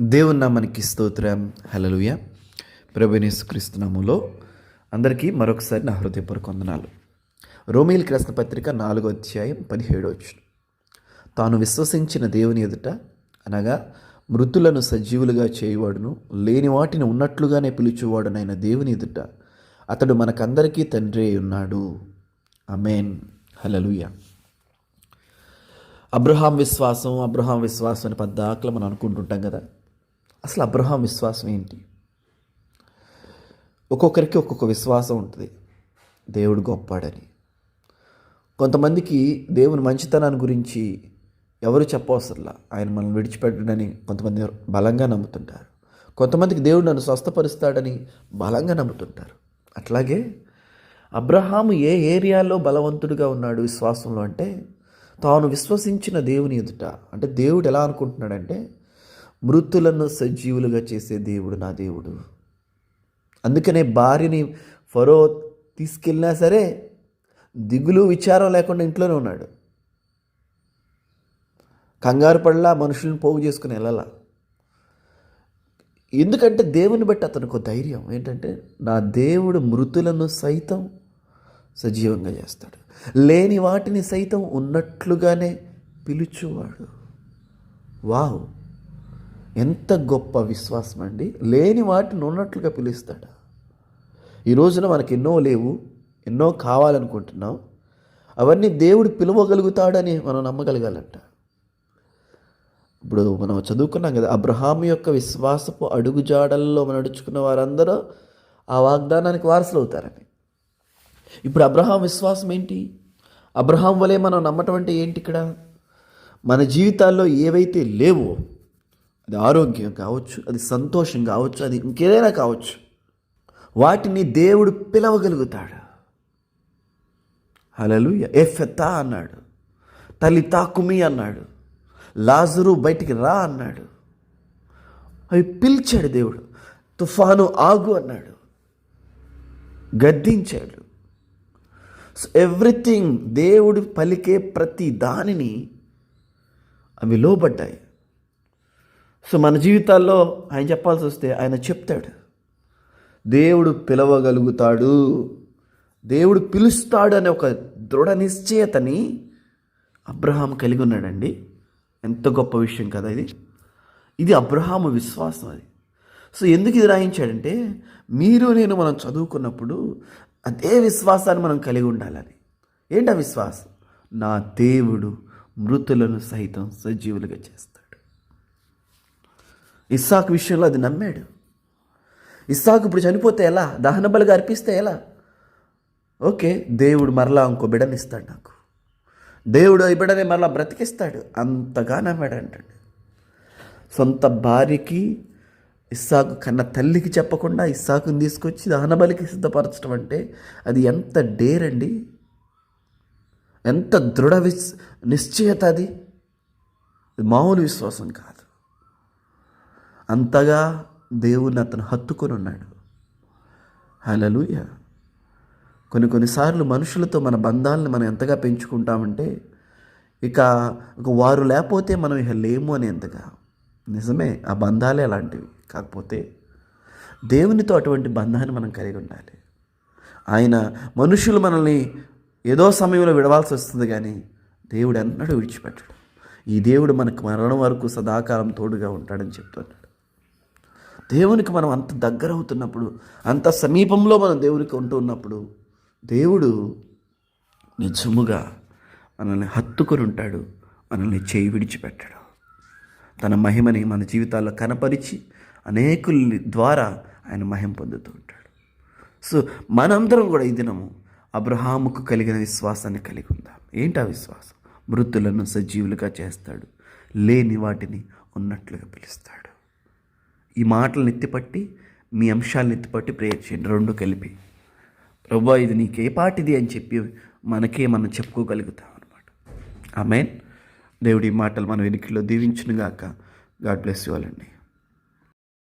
దేవుని మనకి స్తోత్రం. హలలుయ ప్రభునేసుక్రీస్తునాములో అందరికీ మరొకసారి నా హృదయపూర్వక వందనాలు. రోమిల్ రాసిన పత్రిక నాలుగో అధ్యాయం పదిహేడు వచ్చిన తాను విశ్వసించిన దేవుని ఎదుట అనగా మృతులను సజీవులుగా చేయువాడును లేని వాటిని ఉన్నట్లుగానే పిలుచువాడునైన దేవుని ఎదుట అతడు మనకందరికీ తండ్రి ఉన్నాడు. అమేన్ హలలుయ అబ్రహాం విశ్వాసం అబ్రహాం విశ్వాసం అని పద్దాకలు మనం అనుకుంటుంటాం కదా. అసలు అబ్రహాం విశ్వాసం ఏంటి? ఒక్కొక్కరికి ఒక్కొక్క విశ్వాసం ఉంటుంది. దేవుడు గొప్పాడని కొంతమందికి దేవుని మంచితనాన్ని గురించి ఎవరు చెప్పవసరలా? ఆయన మనల్ని విడిచిపెట్టడని కొంతమంది బలంగా నమ్ముతుంటారు. కొంతమందికి దేవుడు నన్ను స్వస్థపరుస్తాడని బలంగా నమ్ముతుంటారు. అట్లాగే అబ్రహాము ఏ ఏరియాలో బలవంతుడిగా ఉన్నాడు విశ్వాసంలో అంటే తాను విశ్వసించిన దేవుని ఎదుట అంటే దేవుడు ఎలా అనుకుంటున్నాడంటే మృతులను సజీవులుగా చేసే దేవుడు నా దేవుడు. అందుకనే భార్యని ఫరో తీసుకెళ్ళినా సరే దిగులు విచారం లేకుండా ఇంట్లోనే ఉన్నాడు. కంగారు పడలా మనుషులను పోగు చేసుకుని వెళ్ళాలా. ఎందుకంటే దేవుని బట్టి అతనికి ఒక ధైర్యం ఏంటంటే నా దేవుడు మృతులను సైతం సజీవంగా చేస్తాడు. లేని వాటిని సైతం ఉన్నట్లుగానే పిలుచువాడు. వావ్! ఎంత గొప్ప విశ్వాసం అండి. లేని వాటిని ఉన్నట్లుగా పిలుస్తాడు. ఈ రోజున మనకి ఎన్నో లేవు ఎన్నో కావాలనుకుంటున్నాం. అవన్నీ దేవుడు పిలవగలుగుతాడని మనం నమ్మగలగాలంట. ఇప్పుడు మనం చదువుకున్నాం కదా అబ్రహాం యొక్క విశ్వాసపు అడుగుజాడల్లో మనం నడుచుకున్న వారందరూ ఆ వాగ్దానానికి వారసులు అవుతారని ఇప్పుడు అబ్రహాం విశ్వాసం ఏంటి? అబ్రహాం వలె మనం నమ్మటం అంటే ఏంటి ఇక్కడ? మన జీవితాల్లో ఏవైతే లేవో అది ఆరోగ్యం కావచ్చు అది సంతోషం కావచ్చు అది ఇంకేదైనా కావచ్చు. వాటిని దేవుడు పిలవగలుగుతాడు. అలలు ఎఫెత్తా అన్నాడు. తల్లి తాకుమి అన్నాడు. లాజరు బయటికి రా అన్నాడు. అవి పిలిచాడు దేవుడు. తుఫాను ఆగు అన్నాడు. గద్దించాడు. సో ఎవ్రీథింగ్ దేవుడు పలికే ప్రతి దానిని అవి లోబడ్డాయి. సో మన జీవితాల్లో ఆయన చెప్పాల్సి వస్తే ఆయన చెప్తాడు. దేవుడు పిలవగలుగుతాడు. దేవుడు పిలుస్తాడు అనే ఒక దృఢ నిశ్చయతని అబ్రహాం కలిగి ఉన్నాడండి. ఎంత గొప్ప విషయం కదా ఇది. ఇది అబ్రహాము విశ్వాసం అది. సో ఎందుకు ఇది రాయించాడంటే మీరు నేను మనం చదువుకున్నప్పుడు అదే విశ్వాసాన్ని మనం కలిగి ఉండాలని. ఏంటి విశ్వాసం? నా దేవుడు మృతులను సైతం సజీవులుగా చేస్తాడు. ఇస్సాకు విషయంలో అది నమ్మాడు. ఇస్సాకు ఇప్పుడు చనిపోతే ఎలా? దహన బలిగా అర్పిస్తే ఎలా? ఓకే దేవుడు మరలా ఇంకో బిడనిస్తాడు నాకు. దేవుడు ఈ బిడనే మరలా బ్రతికిస్తాడు. అంతగా నమ్మాడు అంటాడు. సొంత భార్యకి ఇస్సాకు కన్న తల్లికి చెప్పకుండా ఇస్సాకుని తీసుకొచ్చి దహనబలికి సిద్ధపరచడం అంటే అది ఎంత డేర్ అండి? ఎంత దృఢ విస్ నిశ్చయత అది? మామూలు విశ్వాసం కాదు. అంతగా దేవుని అతను హత్తుకొని ఉన్నాడు. హలలుయ కొన్ని కొన్నిసార్లు మనుషులతో మన బంధాలను మనం ఎంతగా పెంచుకుంటామంటే ఇక వారు లేకపోతే మనం ఇక లేము అనేంతగా. నిజమే ఆ బంధాలే అలాంటివి. కాకపోతే దేవునితో అటువంటి బంధాన్ని మనం కలిగి ఉండాలి. ఆయన మనుషులు మనల్ని ఏదో సమయంలో విడవాల్సి వస్తుంది కానీ దేవుడు ఎన్నడూ విడిచిపెట్టడు. ఈ దేవుడు మనకు మరణం వరకు సదాకాలం తోడుగా ఉంటాడని చెప్తున్నాడు. దేవునికి మనం అంత దగ్గర అవుతున్నప్పుడు అంత సమీపంలో మనం దేవునికి ఉంటూ ఉన్నప్పుడు దేవుడు నిజముగా మనల్ని హత్తుకొని ఉంటాడు మనల్ని చేయి విడిచిపెట్టాడు. తన మహిమని మన జీవితాల్లో కనపరిచి అనేకుల ద్వారా ఆయన మహిమ పొందుతూ ఉంటాడు. సో మనందరం కూడా ఈ దినము అబ్రహాముకు కలిగిన విశ్వాసాన్ని కలిగి ఉందాం. ఏంటి ఆ విశ్వాసం? మృతులను సజీవులుగా చేస్తాడు లేని వాటిని ఉన్నట్లుగా పిలుస్తాడు. ఈ మాటలను ఎత్తిపట్టి మీ అంశాలను ఎత్తిపట్టి ప్రేయర్ చేయండి. రెండు కలిపి. ప్రభా ఇది నీకే పాటిది అని చెప్పి మనకే మనం చెప్పుకోగలుగుతాం అనమాట ఆమెన్. దేవుడి మాటలు మన వెనుకలో దీవించునుగాక. గాడ్ బ్లెస్ ఇవ్వాలండి